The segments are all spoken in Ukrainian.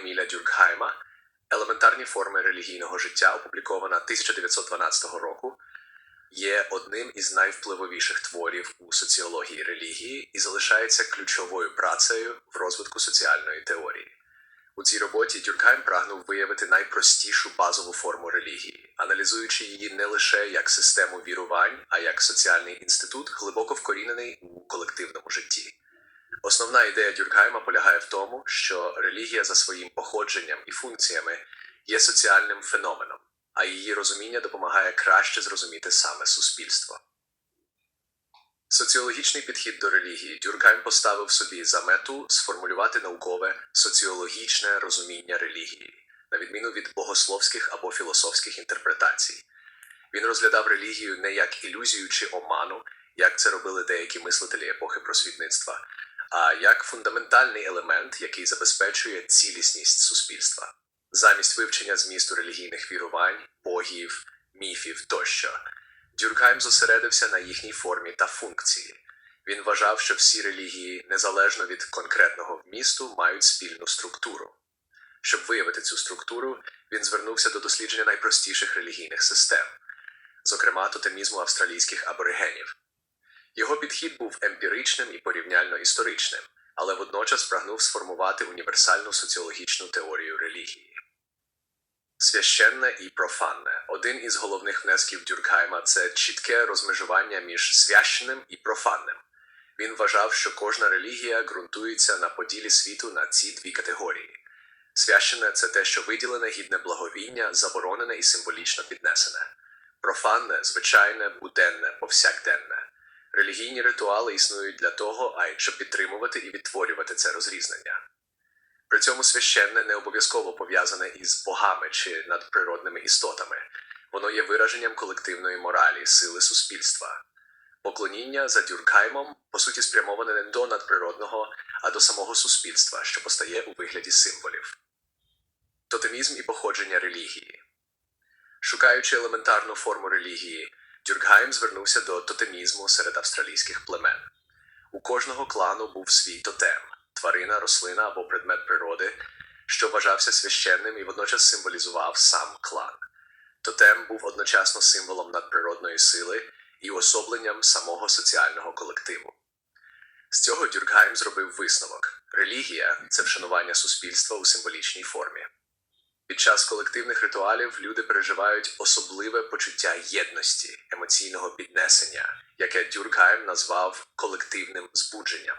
Еміля Дюркгайма Елементарні форми релігійного життя, опублікована 1912 року, є одним із найвпливовіших творів у соціології релігії і залишається ключовою працею в розвитку соціальної теорії. У цій роботі Дюркгайм прагнув виявити найпростішу базову форму релігії, аналізуючи її не лише як систему вірувань, а як соціальний інститут, глибоко вкорінений у колективному житті. Основна ідея Дюркгайма полягає в тому, що релігія за своїм походженням і функціями є соціальним феноменом, а її розуміння допомагає краще зрозуміти саме суспільство. Соціологічний підхід до релігії Дюркгайм поставив собі за мету сформулювати наукове соціологічне розуміння релігії, на відміну від богословських або філософських інтерпретацій. Він розглядав релігію не як ілюзію чи оману, як це робили деякі мислителі епохи просвітництва, а як фундаментальний елемент, який забезпечує цілісність суспільства. Замість вивчення змісту релігійних вірувань, богів, міфів тощо. Дюркхайм зосередився на їхній формі та функції. Він вважав, що всі релігії, незалежно від конкретного вмісту, мають спільну структуру. Щоб виявити цю структуру, він звернувся до дослідження найпростіших релігійних систем, зокрема тотемізму австралійських аборигенів. Його підхід був емпіричним і порівняльно історичним, але водночас прагнув сформувати універсальну соціологічну теорію релігії. Священне і профанне. Один із головних внесків Дюркхайма це чітке розмежування між священним і профанним. Він вважав, що кожна релігія ґрунтується на поділі світу на ці дві категорії. Священне це те, що виділене гідне благовіння, заборонене і символічно піднесене. Профанне, звичайне, буденне, повсякденне. Релігійні ритуали існують для того, а щоб підтримувати і відтворювати це розрізнення. При цьому священне не обов'язково пов'язане із богами чи надприродними істотами, воно є вираженням колективної моралі, сили суспільства. Поклоніння за Дюркхаймом, по суті, спрямоване не до надприродного, а до самого суспільства, що постає у вигляді символів. Тотемізм і походження релігії. Шукаючи елементарну форму релігії, Дюркгайм звернувся до тотемізму серед австралійських племен. У кожного клану був свій тотем тварина, рослина або предмет природи, що вважався священним і водночас символізував сам клан. Тотем був одночасно символом надприродної сили і уособленням самого соціального колективу. З цього Дюркгайм зробив висновок: релігія це вшанування суспільства у символічній формі. Під час колективних ритуалів люди переживають особливе почуття єдності, емоційного піднесення, яке Дюркгайм назвав колективним збудженням.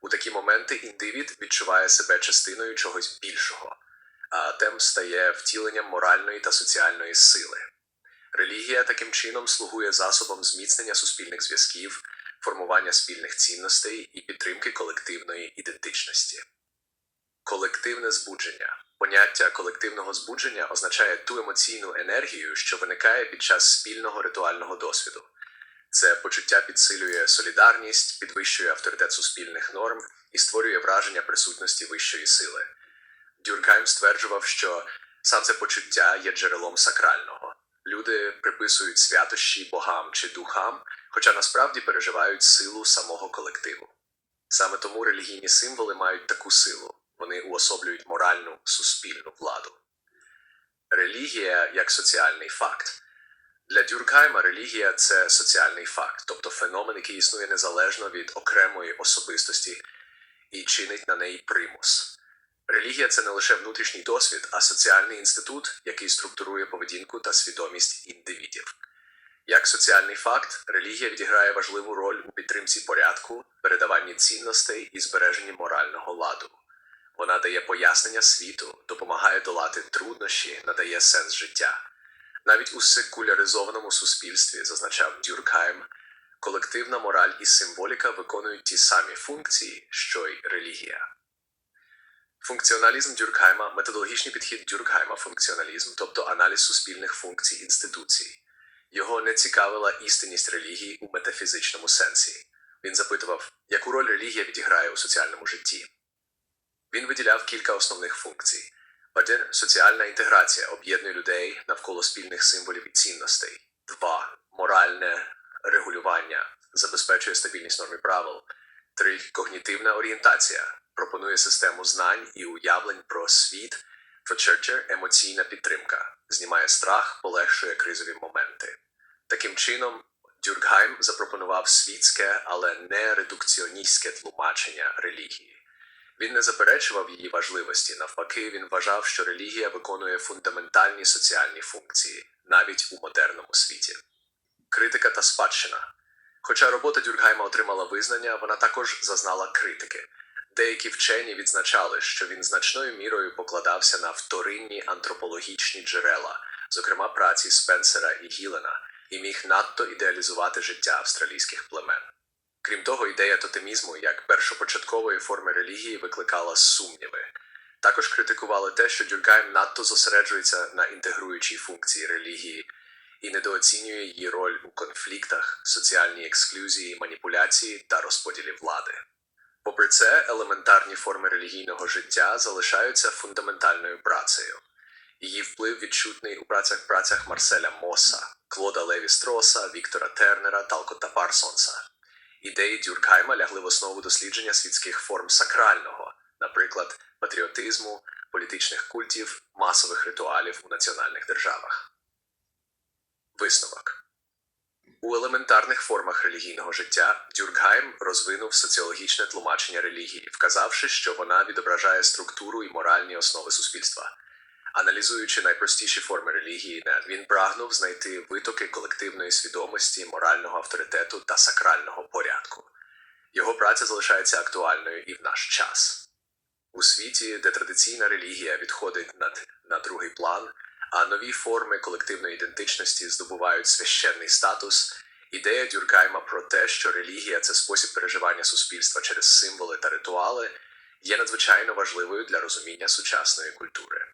У такі моменти індивід відчуває себе частиною чогось більшого, а тем стає втіленням моральної та соціальної сили. Релігія таким чином слугує засобом зміцнення суспільних зв'язків, формування спільних цінностей і підтримки колективної ідентичності. Колективне збудження. Поняття колективного збудження означає ту емоційну енергію, що виникає під час спільного ритуального досвіду. Це почуття підсилює солідарність, підвищує авторитет суспільних норм і створює враження присутності вищої сили. Дюркхайм стверджував, що сам це почуття є джерелом сакрального. Люди приписують святощі богам чи духам, хоча насправді переживають силу самого колективу. Саме тому релігійні символи мають таку силу вони уособлюють моральну суспільну владу. Релігія як соціальний факт. Для Дюркхайма релігія це соціальний факт, тобто феномен, який існує незалежно від окремої особистості і чинить на неї примус. Релігія це не лише внутрішній досвід, а соціальний інститут, який структурує поведінку та свідомість індивідів. Як соціальний факт, релігія відіграє важливу роль у підтримці порядку, передаванні цінностей і збереженні морального ладу. Вона дає пояснення світу, допомагає долати труднощі, надає сенс життя. Навіть у секуляризованому суспільстві, зазначав Дюркхайм, колективна мораль і символіка виконують ті самі функції, що й релігія. Функціоналізм Дюркхайма методологічний підхід Дюркхайма функціоналізм, тобто аналіз суспільних функцій інституцій. Його не цікавила істинність релігії у метафізичному сенсі. Він запитував, яку роль релігія відіграє у соціальному житті. Він виділяв кілька основних функцій. Один соціальна інтеграція об'єднує людей навколо спільних символів і цінностей. Два моральне регулювання забезпечує стабільність норм і правил. Три когнітивна орієнтація пропонує систему знань і уявлень про світ, Фочерчер емоційна підтримка, знімає страх, полегшує кризові моменти. Таким чином, Дюркгайм запропонував світське, але не редукціоністське тлумачення релігії. Він не заперечував її важливості, навпаки, він вважав, що релігія виконує фундаментальні соціальні функції навіть у модерному світі. Критика та спадщина. Хоча робота Дюркгайма отримала визнання, вона також зазнала критики. Деякі вчені відзначали, що він значною мірою покладався на вторинні антропологічні джерела, зокрема праці Спенсера і Гілена, і міг надто ідеалізувати життя австралійських племен. Крім того, ідея тотемізму як першопочаткової форми релігії викликала сумніви. Також критикували те, що Дюркгайм надто зосереджується на інтегруючій функції релігії і недооцінює її роль у конфліктах, соціальній ексклюзії, маніпуляції та розподілі влади. Попри це, елементарні форми релігійного життя залишаються фундаментальною працею. Її вплив відчутний у працях працях Марселя Моса, Клода Леві Строса, Віктора Тернера, Талкота Парсонса. Ідеї Дюркгайма лягли в основу дослідження світських форм сакрального, наприклад, патріотизму, політичних культів, масових ритуалів у національних державах. Висновок у елементарних формах релігійного життя Дюркгайм розвинув соціологічне тлумачення релігії, вказавши, що вона відображає структуру і моральні основи суспільства. Аналізуючи найпростіші форми релігії, він прагнув знайти витоки колективної свідомості, морального авторитету та сакрального порядку. Його праця залишається актуальною і в наш час. У світі, де традиційна релігія відходить над, на другий план, а нові форми колективної ідентичності здобувають священний статус, ідея Дюркайма про те, що релігія це спосіб переживання суспільства через символи та ритуали, є надзвичайно важливою для розуміння сучасної культури.